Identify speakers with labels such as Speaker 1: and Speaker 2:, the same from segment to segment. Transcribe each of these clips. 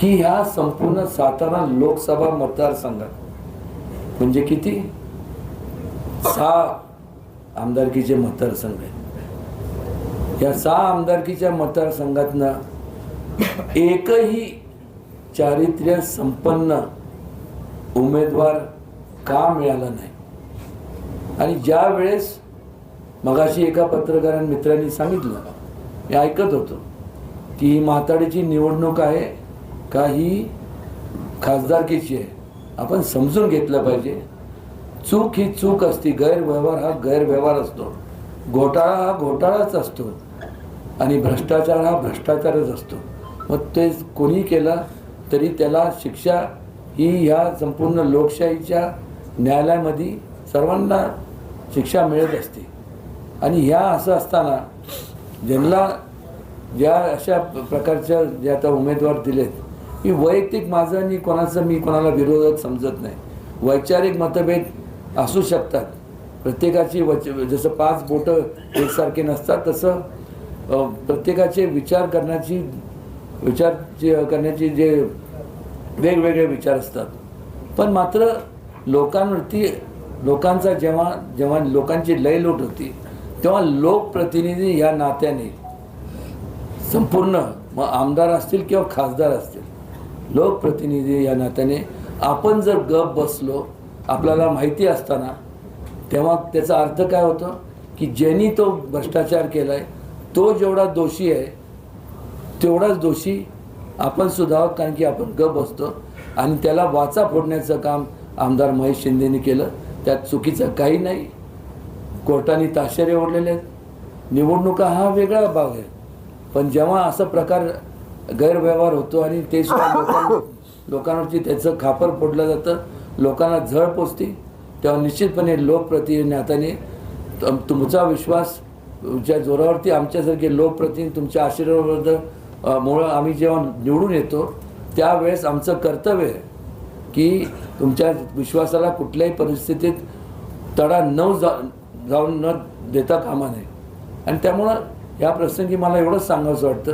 Speaker 1: की ह्या संपूर्ण सातारा लोकसभा मतदारसंघात? म्हणजे किती? सहा आमदारकीचे मतदारसंघ आहेत. या सहा आमदारकीच्या मतदारसंघातनं एकही चारित्र्य संपन्न उमेदवार का मिळाला नाही? आणि ज्या वेळेस मगाशी एका पत्रकारां मित्रांनी सांगितलं मी ऐकत होतो की ही म्हाताडीची निवडणूक आहे का ही खासदारकीची आहे? आपण समजून घेतलं पाहिजे. चूक ही चूक असते. गैरव्यवहार हा गैरव्यवहार असतो. घोटाळा हा घोटाळाच असतो. आणि भ्रष्टाचार हा भ्रष्टाचारच असतो. मग ते कोणी केला तरी त्याला शिक्षा ही ह्या संपूर्ण लोकशाहीच्या न्यायालयामध्ये सर्वांना शिक्षा मिळत असते. आणि ह्या असं असताना ज्यांना ज्या अशा प्रकारच्या ज्या आता उमेदवार दिलेत मी वैयक्तिक माझं आणि कोणाचं मी कोणाला विरोधात समजत नाही. वैचारिक मतभेद असू शकतात. प्रत्येकाची वच जसं पाच बोटं एकसारखे नसतात तसं प्रत्येकाचे विचार करण्याची विचार करण्याची जे वेगवेगळे विचार असतात. पण मात्र लोकांवरती लोकांचा जेव्हा जेव्हा लोकांची लयलूट होती तेव्हा लोकप्रतिनिधी या नात्याने संपूर्ण मग आमदार असतील किंवा खासदार असतील लोकप्रतिनिधी या नात्याने आपण जर गप बसलो आपल्याला माहिती असताना तेव्हा त्याचा अर्थ काय होतो? की ज्यांनी तो भ्रष्टाचार केला आहे तो जेवढा दोषी आहे तेवढाच दोषी आपण सुद्धा कारण की आपण गप बसतो. आणि त्याला वाचा फोडण्याचं काम आमदार महेश शिंदेने केलं. त्यात चुकीचं काही नाही. कोर्टाने ताशेरे ओढलेले आहेत. निवडणुका हा वेगळा भाग आहे. पण जेव्हा असा प्रकार गैरव्यवहार होतो आणि ते सुद्धा लोकां लोकांवरची त्याचं खापर फोडलं जातं. लोकांना झळ पोचते. तेव्हा निश्चितपणे लोकप्रतिनिधी तुमचा विश्वास ज्या जोरावरती आमच्यासारखे लोकप्रतिनिधी तुमच्या आशीर्वादाबद्दल मुळं आम्ही जेव्हा निवडून येतो त्यावेळेस आमचं कर्तव्य आहे की तुमच्या विश्वासाला कुठल्याही परिस्थितीत तडा न जा जाऊन न देता कामा नये. आणि त्यामुळं या प्रसंगी मला एवढंच सांगावंसं वाटतं.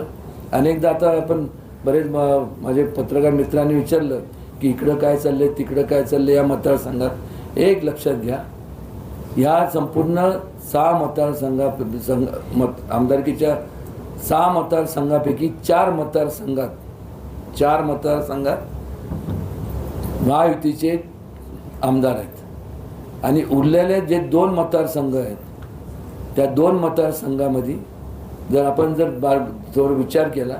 Speaker 1: अनेकदा आता आपण बरेच म- माझे पत्रकार मित्रांनी विचारलं की इकडं काय चाललंय तिकडं काय चाललंय या मतदारसंघात. एक लक्षात घ्या ह्या संपूर्ण सहा मतदारसंघा संघ मत आमदारकीच्या सहा मतदारसंघापैकी चार मतदारसंघात चार मतदारसंघात महायुतीचे आमदार आहेत. आणि उरलेले जे दोन मतदारसंघ आहेत त्या दोन मतदारसंघामध्ये जर आपण जर बा थोडं विचार केला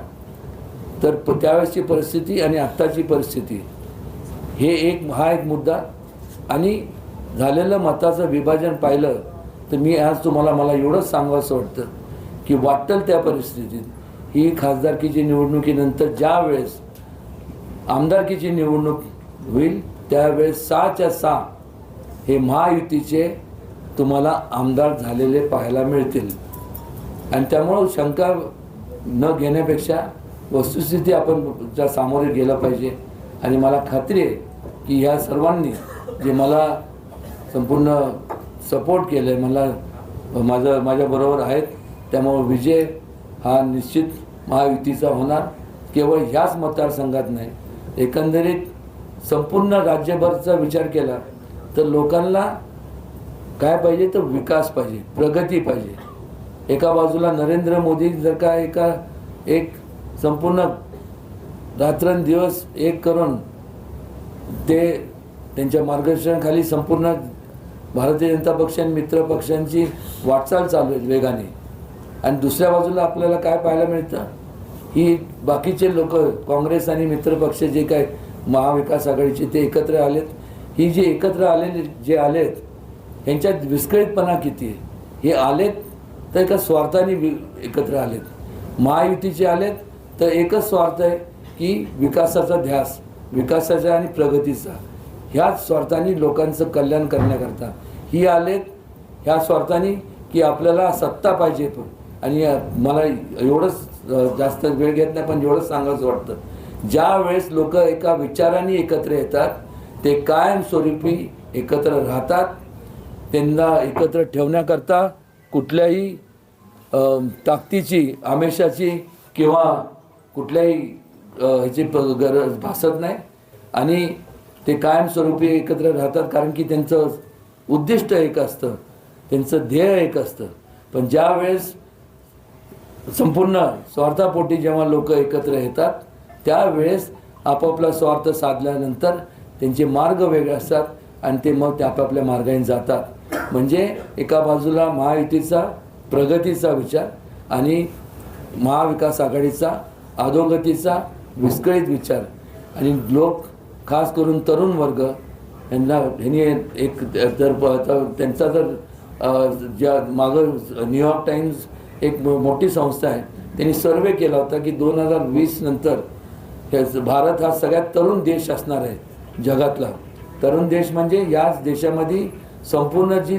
Speaker 1: तर प- त्यावेळेसची परिस्थिती आणि आत्ताची परिस्थिती हे एक हा एक मुद्दा. आणि झालेलं मताचं विभाजन पाहिलं तर मी आज तुम्हाला मला एवढंच सांगावंसं वाटतं की वाटेल त्या परिस्थितीत ही खासदारकीची निवडणुकीनंतर ज्या वेळेस आमदारकीची निवडणूक होईल त्यावेळेस सहाच्या सहा हे महायुतीचे तुम्हाला आमदार झालेले पाहायला मिळतील. आणि त्यामुळं शंका न घेण्यापेक्षा वस्तुस्थिती आपण त्या सामोरे गेलं पाहिजे. आणि मला खात्री आहे की ह्या सर्वांनी जे मला संपूर्ण सपोर्ट केलं आहे मला माझं माझ्याबरोबर आहेत त्यामुळं विजय हा निश्चित महायुतीचा होणार. केवळ ह्याच मतदारसंघात नाही एकंदरीत संपूर्ण राज्यभरचा विचार केला तर लोकांना काय पाहिजे तर विकास पाहिजे प्रगती पाहिजे. एका बाजूला नरेंद्र मोदी जर का एका एक संपूर्ण रात्रंदिवस एक करून ते त्यांच्या मार्गदर्शनाखाली संपूर्ण भारतीय जनता पक्ष आणि मित्र पक्षांची वाटचाल चालू आहे वेगाने. आणि दुसऱ्या बाजूला आपल्याला काय पाहायला मिळतं? ही बाकीचे लोक काँग्रेस आणि मित्रपक्ष जे काय महाविकास आघाडीचे ते एकत्र आलेत. ही जे एकत्र आलेले जे आलेत ह्यांच्यात विस्कळीतपणा किती आहे? हे आलेत तर एका स्वार्थाने वि एकत्र आलेत. महायुतीचे आलेत तर एकच स्वार्थ आहे की विकासाचा ध्यास विकासाचा आणि प्रगतीचा. ह्याच स्वार्थाने लोकांचं कल्याण करण्याकरता. ही आलेत ह्या स्वार्थाने की आपल्याला सत्ता पाहिजे पण. आणि मला एवढंच जास्त वेळ घेत नाही पण एवढंच सांगायचं वाटतं. ज्या वेळेस लोक एका विचाराने एकत्र येतात ते कायमस्वरूपी एकत्र राहतात त्यांना एकत्र ठेवण्याकरता कुठल्याही ताकदीची आमिषाची किंवा कुठल्याही ह्याची प- गरज भासत नाही. आणि ते कायमस्वरूपी एकत्र राहतात कारण की त्यांचं उद्दिष्ट एक असतं. त्यांचं ध्येय एक असतं. पण ज्या वेळेस संपूर्ण स्वार्थापोटी जेव्हा लोक एकत्र येतात त्यावेळेस आपापला स्वार्थ साधल्यानंतर त्यांचे मार्ग वेगळे असतात आणि ते मग ते आपापल्या मार्गाने जातात. म्हणजे एका बाजूला महायुतीचा प्रगतीचा विचार आणि महाविकास आघाडीचा अधोगतीचा विस्कळीत विचार आणि लोक खास करून तरुण वर्ग यांना ह्यांनी एक जर त्यांचा जर ज्या मागं न्यूयॉर्क टाईम्स एक मोठी संस्था आहे त्यांनी सर्वे केला होता की दोन हजार वीस नंतर भारत हा सगळ्यात तरुण देश असणार आहे जगातला. तरुण देश म्हणजे याच देशामध्ये संपूर्ण जी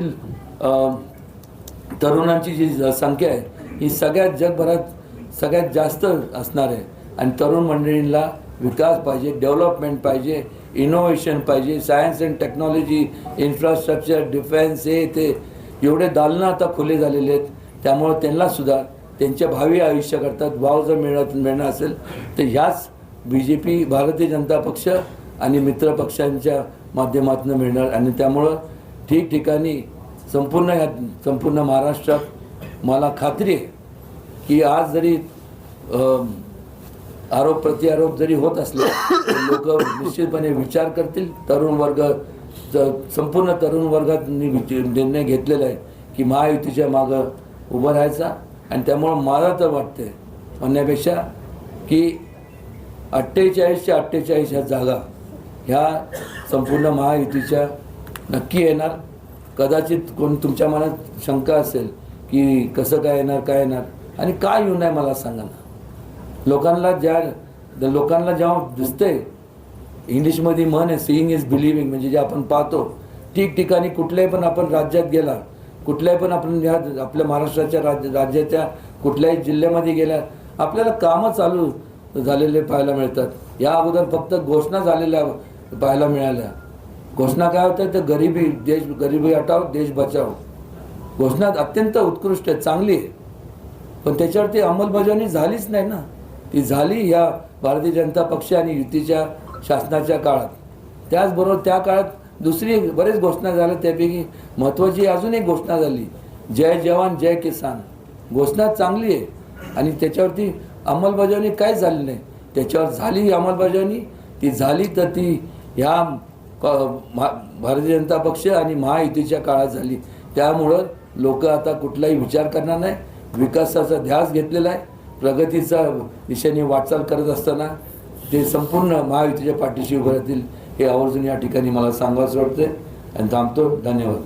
Speaker 1: तरुणांची जी संख्या आहे ही सगळ्यात जगभरात सगळ्यात जास्त असणार आहे. आणि तरुण मंडळींना विकास पाहिजे डेव्हलपमेंट पाहिजे इनोव्हेशन पाहिजे science and technology infrastructure defence हे ते एवढे दालनं आता खुले झालेले आहेत. त्यामुळं त्यांना सुद्धा त्यांच्या भावी आयुष्याकरता वाव जर मिळत मिळणं असेल तर ह्याच B J P Bharatiya Janata पक्ष आणि मित्र पक्षांच्या माध्यमातून मिळणार. आणि त्यामुळं ठिकठिकाणी संपूर्ण ह्या संपूर्ण महाराष्ट्रात मला खात्री आहे की आज जरी आरोप प्रतिआरोप जरी होत असले लोक निश्चितपणे विचार करतील. तरुण वर्ग संपूर्ण तरुण वर्गात निर्णय घेतलेला आहे की महायुतीच्या मागं उभं राहायचा. आणि त्यामुळं मला तर वाटते म्हणण्यापेक्षा की अठ्ठेचाळीसच्या अठ्ठेचाळीस ह्या जागा ह्या संपूर्ण महायुतीच्या नक्की येणार. कदाचित कोण तुमच्या मनात शंका असेल की कसं काय येणार काय येणार? आणि काय येऊ नये मला सांगा ना. लोकांना ज्या लोकांना जेव्हा दिसतंय इंग्लिशमध्ये म्हण आहे सीईंग इज बिलिव्हिंग म्हणजे जे आपण पाहतो ठिकठिकाणी कुठल्याही पण आपण राज्यात गेला कुठल्याही पण आपण ह्या आपल्या महाराष्ट्राच्या राज्य राज्याच्या कुठल्याही जिल्ह्यामध्ये गेल्या आपल्याला कामं चालू झालेले पाहायला मिळतात. या अगोदर फक्त घोषणा झालेल्या पाहायला मिळाल्या. घोषणा काय होत्या तर गरिबी देश गरिबी हटाव देश बचाव घोषणा अत्यंत उत्कृष्ट आहे चांगली आहे. पण त्याच्यावरती अंमलबजावणी झालीच नाही ना. ती झाली या भारतीय जनता पक्ष आणि युतीच्या शासनाच्या काळात. त्याचबरोबर त्या काळात दुसरी बरेच घोषणा झाल्या त्यापैकी महत्त्वाची अजून एक घोषणा झाली. जय जवान जय किसान. घोषणा चांगली आहे. आणि त्याच्यावरती अंमलबजावणी काहीच झाली नाही. त्याच्यावर झाली अंमलबजावणी. ती झाली तर ती ह्या भारतीय जनता पक्ष आणि महायुतीच्या काळात झाली. त्यामुळं लोक आता कुठलाही विचार करणार नाही. विकासाचा ध्यास घेतलेला आहे. प्रगतीचा दिशेने वाटचाल करत असताना ते संपूर्ण महायुतीच्या पाठीशी उभं राहतील हे आवर्जून या ठिकाणी मला सांगावंच वाटतं आणि थांबतो. धन्यवाद.